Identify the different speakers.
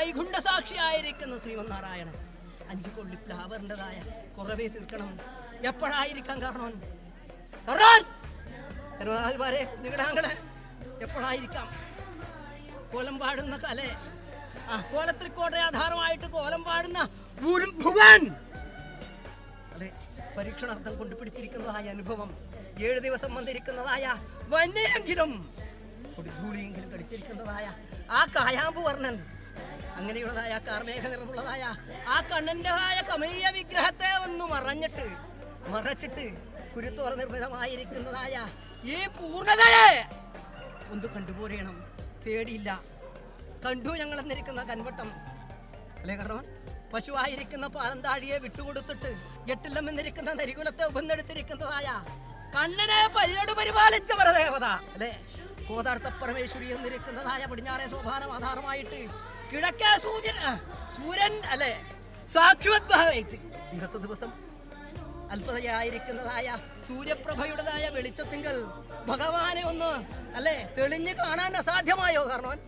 Speaker 1: വൈകുണ്ഠ സാക്ഷിയായിരിക്കുന്ന ശ്രീമന്നാരായണൻ. അഞ്ചു കൊള്ളി ഫ്ലാവറിന്റെതായ കുറവേ തീർക്കണം. എപ്പോഴായിരിക്കാം കാരണം നിങ്ങളെ എപ്പോഴായിരിക്കാം? കോലം പാടുന്ന കല. ആ കോലത്രിക്കോട്ടെ ആധാരമായിട്ട് കോലം പാടുന്ന ഭുവൻ! അതെ പരീക്ഷണാർത്ഥം കൊണ്ടുപിടിച്ചിരിക്കുന്നതായ അനുഭവം ഏഴ് ദിവസം വന്നിരിക്കുന്നതായ കൊടിധൂളിയെങ്കിലും കടിച്ചിരിക്കുന്നതായ ആ കായാമ്പ് വർണൻ അങ്ങനെയുള്ളതായ കാർമേഘ നിറമുള്ളതായ ആ കണ്ണന്റെതായ കമനീയ വിഗ്രഹത്തെ ഒന്ന് മറഞ്ഞിട്ട് മറച്ചിട്ട് കുരുത്തോറ നിർമ്മിതമായിരിക്കുന്നതായ ഈ പൂർണതയെ ഒന്ന് കണ്ടുപോരേണം. തേടിയില്ല. കണ്ടു ഞങ്ങൾ എന്നിരിക്കുന്ന കൺവട്ടം അല്ലേ കാരണം പശുവായിരിക്കുന്ന പാലന്താഴിയെ വിട്ടുകൊടുത്തിട്ട് എട്ടില്ലം എന്നിരിക്കുന്ന നരികുലത്തെ ഉപന്നെടുത്തിരിക്കുന്നതായ കണ്ണനെ പരിപാലിച്ച പരദേവത അല്ലേ? കോതാർത്ത പരമേശ്വരി എന്നിരിക്കുന്നതായ പടിഞ്ഞാറെ സോപാനം ആധാരമായിട്ട് കിഴക്കേ സൂര്യൻ സൂര്യൻ അല്ലെ? സാക്ഷാത് ഇന്നത്തെ ദിവസം അത്ഭുതയായിരിക്കുന്നതായ സൂര്യപ്രഭയുടേതായ വെളിച്ചത്തിങ്കൽ. ഭഗവാനെ ഒന്ന് അല്ലെ തെളിഞ്ഞു കാണാൻ അസാധ്യമായോ കാരണം